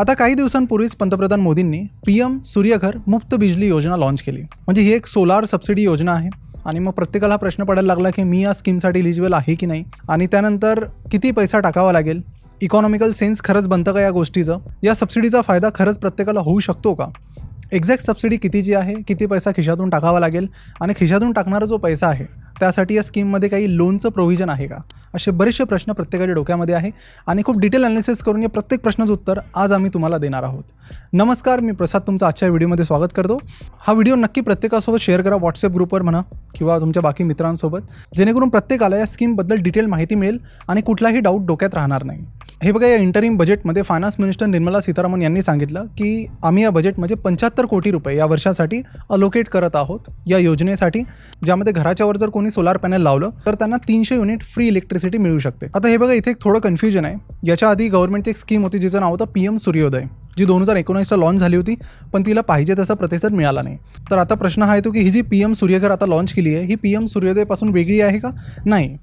आता काही दिवसांपूर्वीच पंतप्रधान मोदींनी पी एम सूर्यघर मुफ्त बिजली योजना लॉन्च केली. म्हणजे ही एक सोलार सबसिडी योजना आहे. आणि मग प्रत्येकाला हा प्रश्न पडायला लागला की मी या स्कीमसाठी इलिजिबल आहे की नाही? आणि त्यानंतर किती पैसा टाकावा लागेल? इकॉनॉमिकल सेन्स खरंच बनतं का या गोष्टीचं? या सबसिडीचा फायदा खरंच प्रत्येकाला होऊ शकतो का? एक्झॅक्ट सबसिडी कितीची आहे? किती पैसा खिशातून टाकावा लागेल? आणि खिशातून टाकणारा जो पैसा आहे त्यासाठी या स्कीममध्ये काही लोनचं प्रोव्हिजन आहे का? असे बरेचसे प्रश्न प्रत्येकाच्या डोक्यामध्ये आहे. आणि खूप डिटेल अनालिसिस करून या प्रत्येक प्रश्नाचं उत्तर आज आम्ही तुम्हाला देणार आहोत. नमस्कार मी प्रसाद तुमचं आजच्या व्हिडिओमध्ये स्वागत करतो. हा व्हिडिओ नक्की प्रत्येकासोबत शेअर करा व्हॉट्सअप ग्रुपवर म्हणा किंवा तुमच्या बाकी मित्रांसोबत. जेणेकरून प्रत्येकाला या स्कीमबद्दल डिटेल माहिती मिळेल आणि कुठलाही डाऊट डोक्यात राहणार नाही. हे बघा या इंटरिम बजेटमध्ये फायनान्स मिनिस्टर निर्मला सीतारामन यांनी सांगितलं की आम्ही या बजेटमध्ये पंच्याहत्तर कोटी रुपये या वर्षासाठी अलोकेट करत आहोत या योजनेसाठी ज्यामध्ये घराच्यावर जर कोणी सोलार पॅनल लावलं तर त्यांना तीनशे युनिट फ्री इलेक्ट्रिसिटी मिळू शकते. आता हे बघा इथे एक थोडं कन्फ्युजन आहे. याच्या आधी गव्हर्नमेंटची एक स्कीम होती जिचं नाव होतं पी एम सूर्योदय जी दोन हजार एकोणीसला लॉन्च झाली होती पण तिला पाहिजे तसा प्रतिसाद मिळाला नाही. तर आता प्रश्न हा येतो की ही जी पी एम सूर्यघर आता लॉन्च केली आहे ही पी एम सूर्योदयपासून वेगळी आहे का? नाही.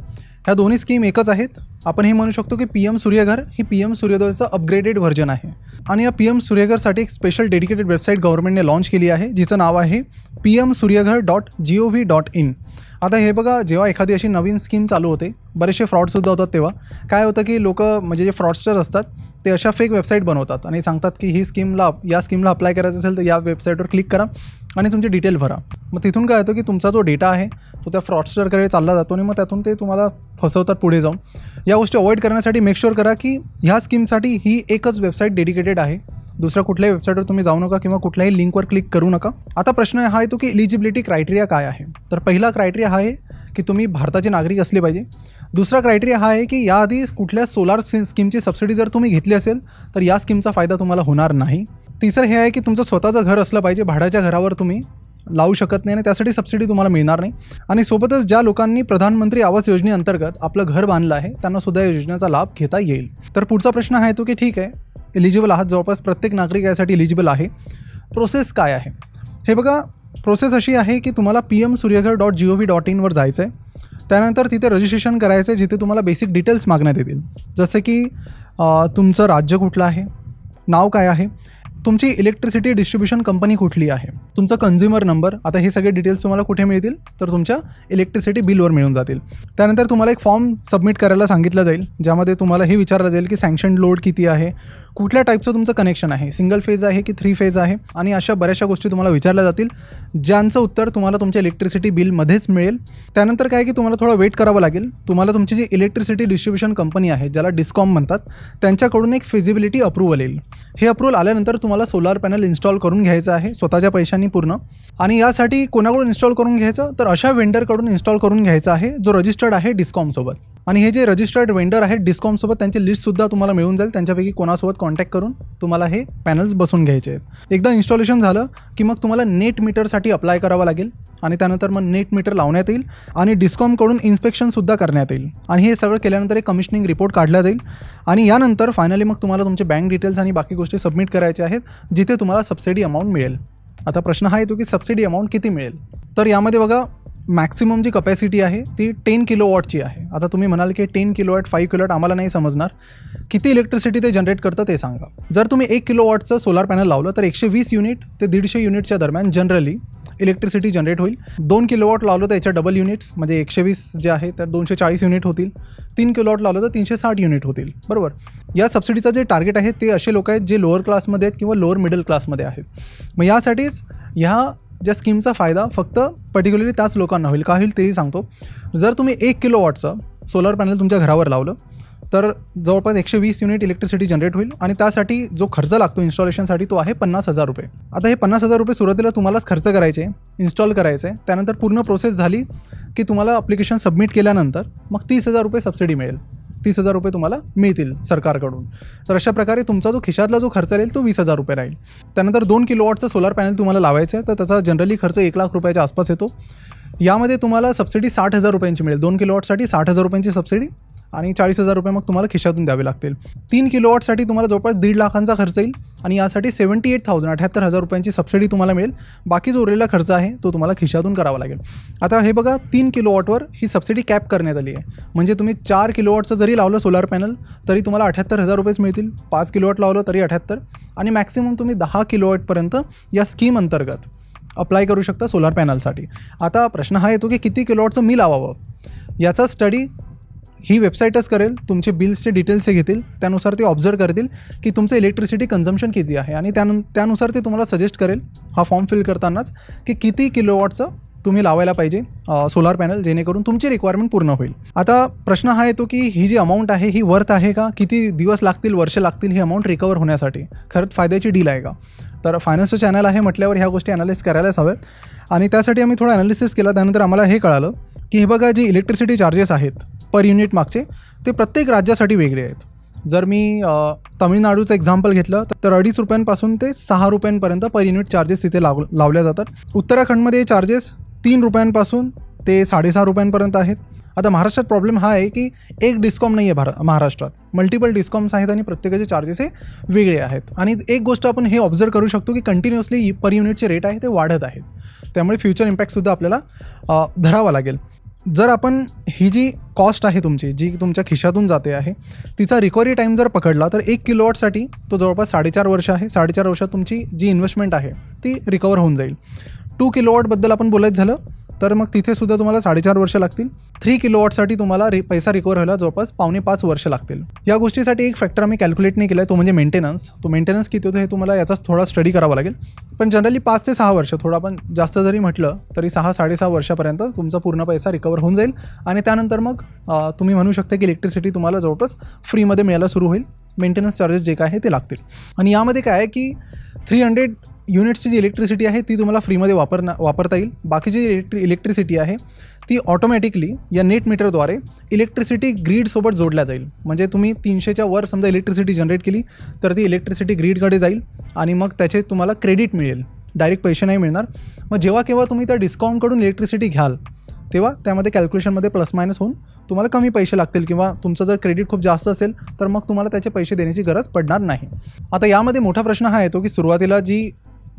ह्या दोन्ही स्कीम एकच आहेत. आपण हे म्हणू शकतो की पी एम सूर्यघर ही पी एम सूर्योदयचं अपग्रेडेड व्हर्जन आहे. आणि या पी एम सूर्यघरसाठी एक स्पेशल डेडिकेटेड वेबसाईट गव्हर्नमेंटने लॉन्च केली आहे जिचं नाव आहे P M Suryaghar dot G O V dot in आता हे बघा जेव्हा एखादी अशी नवीन स्कीम चालू होते बरेचसे फ्रॉडसुद्धा होतात तेव्हा. काय होतं की लोक म्हणजे जे फ्रॉडस्टर असतात ते अशा फेक वेबसाईट बनवतात आणि सांगतात की ही स्कीमला या स्कीमला अप्लाय करायचं असेल तर या वेबसाईटवर क्लिक करा आणि तुमची डिटेल भरा. मग तिथून काय होतं की तुमचा जो डेटा आहे तो त्या फ्रॉडस्टरकडे चालला जातो आणि मग त्यातून ते तुम्हाला फसवतात पुढे जाऊन. या गोष्टी अवॉइड करण्यासाठी मेक शुअर करा की ह्या स्कीमसाठी ही एकच वेबसाईट डेडिकेटेड आहे. दुसऱ्या कुठल्याही वेबसाईटवर तुम्ही जाऊ नका किंवा कुठल्याही लिंकवर क्लिक करू नका. आता प्रश्न हा येतो की इलिजिबिलिटी क्रायटेरिया काय आहे? तर पहिला क्रायटेरिया हा आहे की तुम्ही भारताचे नागरिक असले पाहिजे. दुसरा क्रायटेरिया हा आहे की याआधी कुठल्या सोलार स्कीमची सबसिडी जर तुम्ही घेतली असेल तर या स्कीमचा फायदा तुम्हाला होणार नाही. तिसरं हे आहे की तुमचं स्वतःचं घर असलं पाहिजे भाड्याच्या घरावर तुम्ही लावू शकत नाही आणि त्यासाठी सबसिडी तुम्हाला मिळणार नाही. आणि सोबतच ज्या लोकांनी प्रधानमंत्री आवास योजनेअंतर्गत आपलं घर बांधलं आहे त्यांना सुद्धा या योजनेचा लाभ घेता येईल. तर पुढचा प्रश्न हा येतो की ठीक आहे एलिजिबल आहात जवळपास प्रत्येक नागरिक यासाठी एलिजिबल आहे. प्रोसेस काय आहे? हे बघा प्रोसेस अशी आहे की तुम्हाला P M Suryaghar dot G O V dot इनवर जायचं आहे त्यानंतर तिथे रजिस्ट्रेशन करायचं आहे जिथे तुम्हाला बेसिक डिटेल्स मागण्यात येतील. जसं की तुमचं राज्य कुठलं आहे? नाव काय आहे? तुमची इलेक्ट्रिसिटी डिस्ट्रीब्युशन कंपनी कुठली आहे? तुमचा कन्झ्युमर नंबर आता हे सगळे डिटेल्स तुम्हाला कुठे मिळतील? तर तुमच्या इलेक्ट्रिसिटी बिलवर मिळून जातील. त्यानंतर तुम्हाला एक फॉर्म सबमिट करायला सांगितलं जाईल ज्यामध्ये तुम्हाला हे विचारलं जाईल की सँक्शन लोड किती आहे? कुठल्या टाईपचं तुमचं कनेक्शन आहे? सिंगल फेज आहे की थ्री फेज आहे? आणि अशा बऱ्याचशा गोष्टी तुम्हाला विचारल्या जातील ज्यांचं उत्तर तुम्हाला तुमच्या इलेक्ट्रिसिटी बिलमध्येच मिळेल. त्यानंतर काय की तुम्हाला थोडं वेट करावं लागेल. तुम्हाला तुमची जी इलेक्ट्रिसिटी डिस्ट्रीब्युशन कंपनी आहे ज्याला डिस्कॉम म्हणतात त्यांच्याकडून एक फिजिबिलिटी अप्रुव्हल येईल. हे अप्रुव्हल आल्यानंतर तुम्हाला सोलार पॅनल इन्स्टॉल करून घ्यायचं आहे स्वतःच्या पैशांनी पूर्ण. आणि यासाठी कोणाकडून इन्स्टॉल करून घ्यायचं? तर अशा वेंडरकडून इन्स्टॉल करून घ्यायचं आहे जो रजिस्टर्ड आहे डिस्कॉमसोबत आणि हे जे रजिस्टर्ड वेंडर आहेत डिस्कॉमसोबत त्यांची लिस्टसुद्धा तुम्हाला मिळून जाईल. त्यांच्यापैकी कोणासोबत कॉन्टॅक्ट करून तुम्हाला हे पॅनल्स बसून घ्यायचे आहेत. एकदा इन्स्टॉलेशन झालं की मग तुम्हाला नेट मीटरसाठी अप्लाय करावं लागेल आणि त्यानंतर मग नेट मीटर लावण्यात येईल आणि डिस्कॉमकडून इन्स्पेक्शनसुद्धा करण्यात येईल. आणि हे सगळं केल्यानंतर एक कमिशनिंग रिपोर्ट काढला जाईल. आणि यानंतर फायनली मग तुम्हाला तुमचे बँक डिटेल्स आणि बाकी गोष्टी सबमिट करायच्या आहेत जिथे तुम्हाला सबसिडी अमाऊंट मिळेल. आता प्रश्न हा येतो की सबसिडी अमाऊंट किती मिळेल? तर यामध्ये बघा मॅक्सिमम जी कपॅसिटी आहे ती टेन किलो वॉटची आहे. आता तुम्ही म्हणाल की ten kilo watt five kilo watt आम्हाला नाही समजणार. किती इलेक्ट्रिसिटी ते जनरेट करतं ते सांगा. जर तुम्ही एक किलो वॉटचं सोलार पॅनल लावलं तर एकशे वीस युनिट ते दीडशे युनिटच्या दरम्यान जनरली इलेक्ट्रिसिटी जनरेट होईल. दोन किलो वॉट लावलं तर याच्या डबल युनिट्स म्हणजे एकशे वीस जे आहे तर दोनशे चाळीस युनिट होतील. तीन किलो वॉट लावलं तर तीनशे साठ युनिट होतील. बरोबर? या सबसिडीचं जे टार्गेट आहे ते असे लोक आहेत जे लोअर क्लासमध्ये आहेत किंवा लोअर मिडल क्लासमध्ये आहेत. मग यासाठीच ह्या ज्या स्कीमचा फायदा फक्त पर्टिक्युलरली त्याच लोकांना होईल का होईल तेही सांगतो. जर तुम्ही एक किलो वॉटचं सोलर पॅनल तुमच्या घरावर लावलं तर जवळपास एकशे वीस युनिट इलेक्ट्रिसिटी जनरेट होईल आणि त्यासाठी जो खर्च लागतो इन्स्टॉलेशनसाठी तो आहे पन्नास हजार रुपये. आता हे पन्नास हजार रुपये सुरुवातीला तुम्हालाच खर्च करायचे इन्स्टॉल करायचे त्यानंतर पूर्ण प्रोसेस झाली की तुम्हाला अप्लिकेशन सबमिट केल्यानंतर मग तीस हजार रुपये सबसिडी मिळेल. तीस हजार रुपये तुम्हाला मिळतील सरकारकडून. तर अशा प्रकारे तुमचा जो खिशातला जो खर्च राहील तो वीस हजार रुपये राहील. त्यानंतर दोन किलोवॉटचं सोलार पॅनल तुम्हाला लावायचं आहे तर त्याचा जनरली खर्च एक लाख रुपयाच्या आसपास येतो. यामध्ये तुम्हाला सबसिडी साठ हजार रुपयांची मिळेल. दोन किलोवॉटसाठी साठ हजार रुपयांची सबसिडी आणि चाळीस हजार रुपये मग तुम्हाला खिशातून द्यावे लागतील. तीन किलोवॉटसाठी तुम्हाला जवळपास दीड लाखांचा खर्च येईल. आणि यासाठी सेवन्टी एट थाउजंड अठ्याहत्तर हजार रुपयांची सबसिडी तुम्हाला मिळेल. बाकी जो उरलेला खर्च आहे तो तुम्हाला खिशातून करावा लागेल. आता हे बघा तीन किलोवॉटवर ही सबसिडी कॅप करण्यात आली आहे. म्हणजे तुम्ही चार किलोवॉटचं जरी लावलं सोलार पॅनल तरी तुम्हाला अठ्याहत्तर हजार रुपयेच मिळतील. पाच किलोवॉट लावलं तरी अठ्याहत्तर. आणि मॅक्सिमम तुम्ही दहा किलोवॉटपर्यंत या स्कीम अंतर्गत अप्लाय करू शकता सोलार पॅनलसाठी आता प्रश्न हा येतो की किती किलोवॉटचं मी लावावं? याचा स्टडी ही वेबसाईटच करेल तुमचे बिल्सचे डिटेल्स हे घेतील त्यानुसार ते ऑब्झर्व करतील की तुमचं इलेक्ट्रिसिटी कन्झम्शन किती आहे आणि त्यानु त्यानुसार ते तुम्हाला सजेस्ट करेल हा फॉर्म फिल करतानाच की किती किलोवॉटचं तुम्ही लावायला पाहिजे सोलार पॅनल जेणेकरून तुमची रिक्वायरमेंट पूर्ण होईल. आता प्रश्न हा येतो की ही जी अमाऊंट आहे ही वर्थ आहे का? किती दिवस लागतील वर्ष लागतील ही अमाऊंट रिकवर होण्यासाठी? खरंच फायद्याची डील आहे का? तर फायनान्सचं चॅनल आहे म्हटल्यावर ह्या गोष्टी अनालिस करायलाच हव्यात. आणि त्यासाठी आम्ही थोडं अनालिसिस केलं त्यानंतर आम्हाला हे कळालं की हे बघा जे इलेक्ट्रिसिटी चार्जेस आहेत पर युनिट मागचे ते प्रत्येक राज्यासाठी वेगळे आहेत. जर मी तमिळनाडूचं तामिळनाडूचं एक्झाम्पल घेतलं तर अडीच रुपयांपासून ते सहा रुपयांपर्यंत पर युनिट चार्जेस तिथे लाव लावल्या जातात. उत्तराखंडमध्ये चार्जेस तीन रुपयांपासून ते साडेसहा रुपयांपर्यंत आहेत. आता महाराष्ट्रात प्रॉब्लेम हा आहे की एक डिस्कॉम नाही आहे भार महाराष्ट्रात. मल्टिपल डिस्कॉम्स आहेत आणि प्रत्येकाचे चार्जेस हे वेगळे आहेत. आणि एक गोष्ट आपण हे ऑब्झर्व करू शकतो की कंटिन्युअसली पर युनिटचे रेट आहे ते वाढत आहेत. त्यामुळे फ्युचर इम्पॅक्टसुद्धा आपल्याला धरावा लागेल. जर आपण ही जी कॉस्ट आहे तुमची जी तुमच्या खिशातून जाते आहे तिचा रिकव्हरी टाईम जर पकडला तर एक किलोवॉटसाठी तो जवळपास साडेचार वर्ष आहे. साडेचार वर्षात तुमची जी इन्व्हेस्टमेंट आहे ती रिकवर होऊन जाईल. टू किलोवॉटबद्दल आपण बोलायचं झालं तर मग तिथे सुद्धा तुम्हाला साडेचार वर्ष लागतील. थ्री किलोवॉटसाठी तुम्हाला रि पैसा रिकवर व्हायला जवळपास पावणे पाच वर्ष लागतील. या गोष्टीसाठी एक फॅक्टर आम्ही कॅल्क्युलेट नाही केला आहे तो म्हणजे मेंटेनन्स तो मेंटेनन्स किती होतो हे तुम्हाला याचाच थोडा स्टडी करावा लागेल. पण जनरली पाच ते सहा वर्ष थोडं आपण जास्त जरी म्हटलं तरी सहा साडेसहा वर्षापर्यंत तुमचा पूर्ण पैसा रिकवर होऊन जाईल. आणि त्यानंतर मग तुम्ही म्हणू शकता की इलेक्ट्रिसिटी तुम्हाला जवळपास फ्रीमध्ये मिळायला सुरू होईल. मेंटेनन्स चार्जेस जे काय आहे ते लागतील. आणि यामध्ये काय आहे की थ्री हंड्रेड युनिट्सची जी इलेक्ट्रिसिटी आहे ती तुम्हाला फ्रीमध्ये वापरणं वापरता येईल. बाकीची जी इलेक्ट्रि इलेक्ट्रिसिटी आहे ती ऑटोमॅटिकली या नेट मीटरद्वारे इलेक्ट्रिसिटी ग्रीडसोबत जोडल्या जाईल. म्हणजे तुम्ही तीनशेच्या वर समजा इलेक्ट्रिसिटी जनरेट केली तर ती इलेक्ट्रिसिटी ग्रीडकडे जाईल आणि मग त्याचे तुम्हाला क्रेडिट मिळेल. डायरेक्ट पैसे नाही मिळणार. मग जेव्हा केव्हा तुम्ही त्या डिस्काउंटकडून इलेक्ट्रिसिटी घ्याल तेव्हा त्यामध्ये कॅल्क्युलेशनमध्ये प्लस मायनस होऊन तुम्हाला कमी पैसे लागतील किंवा तुमचं जर क्रेडिट खूप जास्त असेल तर मग तुम्हाला त्याचे पैसे देण्याची गरज पडणार नाही. आता यामध्ये मोठा प्रश्न हा येतो की सुरुवातीला जी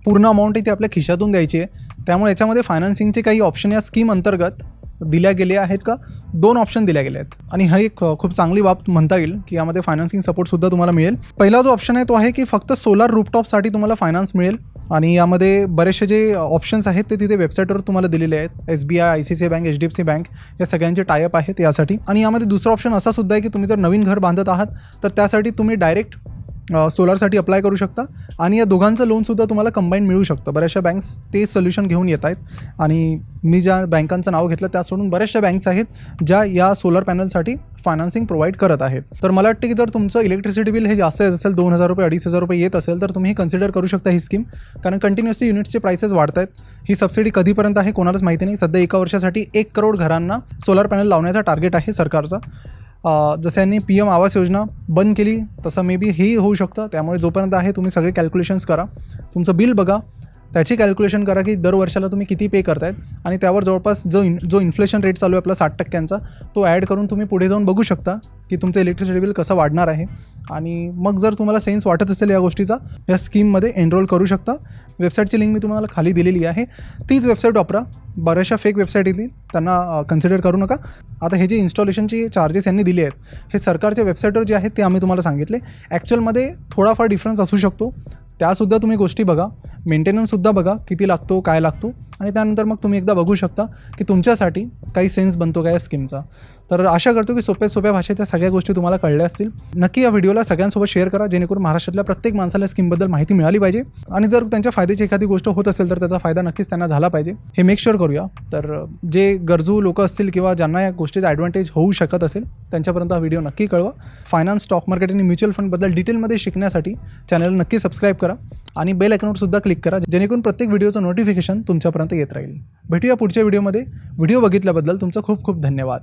पूर्ण अमाऊंट आहे ती आपल्या खिशातून द्यायची आहे त्यामुळे याच्यामध्ये फायनान्सिंगचे काही ऑप्शन या स्कीम अंतर्गत दिल्या गेले आहेत का? दोन ऑप्शन दिल्या गेले आहेत. आणि हा एक खूप चांगली बाब म्हणता येईल की यामध्ये फायनान्सिंग सपोर्टसुद्धा तुम्हाला मिळेल. पहिला जो ऑप्शन आहे तो आहे की फक्त सोलार रूपटॉपसाठी तुम्हाला फायनान्स मिळेल. आणि यामध्ये बरेचसे जे ऑप्शन्स आहेत ते तिथे वेबसाईटवर तुम्हाला दिलेले आहेत. S B I I C C bank H D F C bank या सगळ्यांचे टायअप आहेत यासाठी. आणि यामध्ये दुसरा ऑप्शन असा सुद्धा आहे की तुम्ही जर नवीन घर बांधत आहात तर त्यासाठी तुम्ही डायरेक्ट सोलारसाठी अप्लाय करू शकता. आणि या दोघांचं लोनसुद्धा तुम्हाला कंबाईन मिळू शकतं. बऱ्याचशा बँक्स ते सोल्युशन घेऊन येत आहेत. आणि मी ज्या बँकांचं नाव घेतलं त्या सोडून बऱ्याचशा बँक्स आहेत ज्या या सोलर पॅनलसाठी फायनान्सिंग प्रोव्हाइड करत आहेत. तर मला वाटतं की जर तुमचं इलेक्ट्रिसिटी बिल हे जास्त येत असेल दोन हजार रुपये अडीच हजार रुपये येत असेल तर तुम्ही कन्सिडर करू शकता ही स्कीम कारण कंटिन्युअसली युनिट्सचे प्राइसेस वाढत आहेत. ही सबसिडी कधीपर्यंत आहे कोणालाच माहिती नाही. सध्या एका वर्षासाठी एक करोड घरांना सोलर पॅनल लावण्याचा टार्गेट आहे सरकारचा. जसं यांनी पी एम आवास योजना बंद केली तसं मे बी हेही होऊ शकतं. त्यामुळे जोपर्यंत आहे तुम्ही सगळे कॅल्क्युलेशन्स करा. तुमचं बिल बघा. त्याची कॅल्क्युलेशन करा की दर वर्षाला तुम्ही किती पे करतायत आणि त्यावर जवळपास जो इन जो इन्फ्लेशन रेट चालू आहे आपला साठ टक्क्यांचा तो ॲड करून तुम्ही पुढे जाऊन बघू शकता की तुमचं इलेक्ट्रिसिटी बिल कसं वाढणार आहे. आणि मग जर तुम्हाला सेन्स वाटत असेल या गोष्टीचा या स्कीममध्ये एनरोल करू शकता. वेबसाईटची लिंक मी तुम्हाला खाली दिलेली आहे. तीच वेबसाईट वापरा. बऱ्याचशा फेक वेबसाईट येतील. त्यांना कन्सिडर करू नका. आता हे जे इन्स्टॉलेशनचे चार्जेस यांनी दिले आहेत हे सरकारच्या वेबसाईटवर जे आहेत ते आम्ही तुम्हाला सांगितले. ॲक्च्युअलमध्ये थोडाफार डिफरन्स असू शकतो. त्यासुद्धा तुम्ही गोष्टी बघा. मेंटेनन्ससुद्धा बघा किती लागतो काय लागतो. आणि त्यानंतर मग तुम्ही एकदा बघू शकता की तुमच्यासाठी काही सेन्स बनतो का या स्कीमचा तर आशा करतो की सोप्या सोप्या भाषेत त्या सगळ्या गोष्टी तुम्हाला कळल्या असतील. नक्की या व्हिडिओला सगळ्यांसोबत शेअर करा जेणेकरून महाराष्ट्रातल्या प्रत्येक माणसाला स्कीमबद्दल माहिती मिळाली पाहिजे. आणि जर त्यांच्या फायद्याची एखादी गोष्ट होत असेल तर त्याचा फायदा नक्कीच त्यांना झाला पाहिजे. हे मेक शुअर करूया. तर जे गरजू लोक असतील किंवा ज्यांना या गोष्टीचा ॲडव्हान्टेज होऊ शकत असेल त्यांच्यापर्यंत हा व्हिडिओ नक्की कळवा. फायनान्स स्टॉक मार्केट आणि म्युच्युअल फंडबद्दल डिटेलमध्ये शिकण्यासाठी चॅनल नक्की सबस्क्राईब करा. आणि बेल आयकॉनवर सुद्धा क्लिक करा जेणेकरून प्रत्येक व्हिडिओचं नोटिफिकेशन तुमच्यापर्यंत येत राहील. भेटूया पुढच्या व्हिडिओमध्ये व्हिडिओ बघितल्याबद्दल तुमचं खूप खूप धन्यवाद.